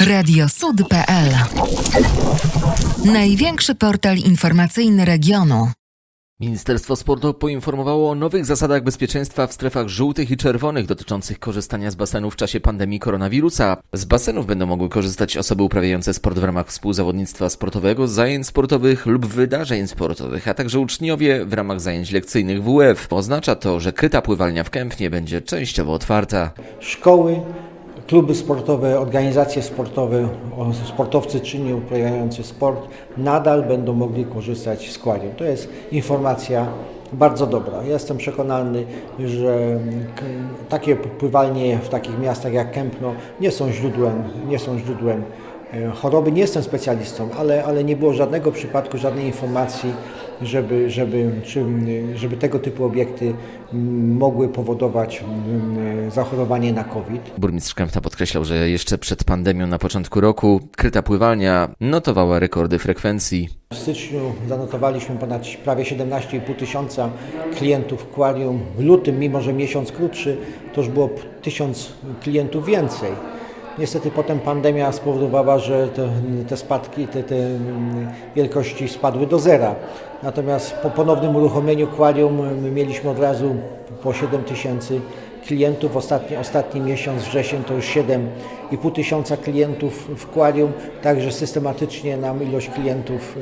Radiosud.pl Największy portal informacyjny regionu. Ministerstwo Sportu poinformowało o nowych zasadach bezpieczeństwa w strefach żółtych i czerwonych dotyczących korzystania z basenów w czasie pandemii koronawirusa. Z basenów będą mogły korzystać osoby uprawiające sport w ramach współzawodnictwa sportowego, zajęć sportowych lub wydarzeń sportowych, a także uczniowie w ramach zajęć lekcyjnych WF. Oznacza to, że kryta pływalnia w Kępnie będzie częściowo otwarta. szkoły, kluby sportowe, organizacje sportowe, sportowcy czynnie uprawiający sport nadal będą mogli korzystać z kwarium. To jest informacja bardzo dobra. Jestem przekonany, że takie pływalnie w takich miastach jak Kępno nie są źródłem, nie są źródłem choroby. Nie jestem specjalistą, ale, ale nie było żadnego przypadku, żadnej informacji, żeby, żeby, czy, żeby tego typu obiekty mogły powodować mm, zachorowanie na COVID. Burmistrz Kępna podkreślał, że jeszcze przed pandemią na początku roku kryta pływalnia notowała rekordy frekwencji. W styczniu zanotowaliśmy ponad prawie 17,5 tysiąca klientów aquarium. W lutym, mimo że miesiąc krótszy, to już było tysiąc klientów więcej. Niestety potem pandemia spowodowała, że te, te spadki, te, te wielkości spadły do zera. Natomiast po ponownym uruchomieniu aquarium my mieliśmy od razu po 7 tysięcy klientów. Ostatni, ostatni miesiąc, wrzesień, to już 7,5 tysiąca klientów w aquarium. Także systematycznie nam ilość klientów,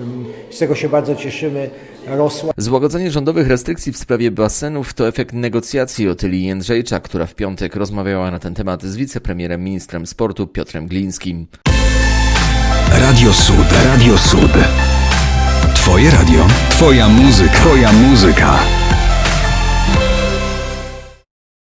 z tego się bardzo cieszymy, rosła. Złagodzenie rządowych restrykcji w sprawie basenów to efekt negocjacji Otylii Jędrzejczak, która w piątek rozmawiała na ten temat z wicepremierem ministrem sportu Piotrem Glińskim. Radio Sud. Radio Sud. Twoje radio. Twoja muzyka. Twoja muzyka.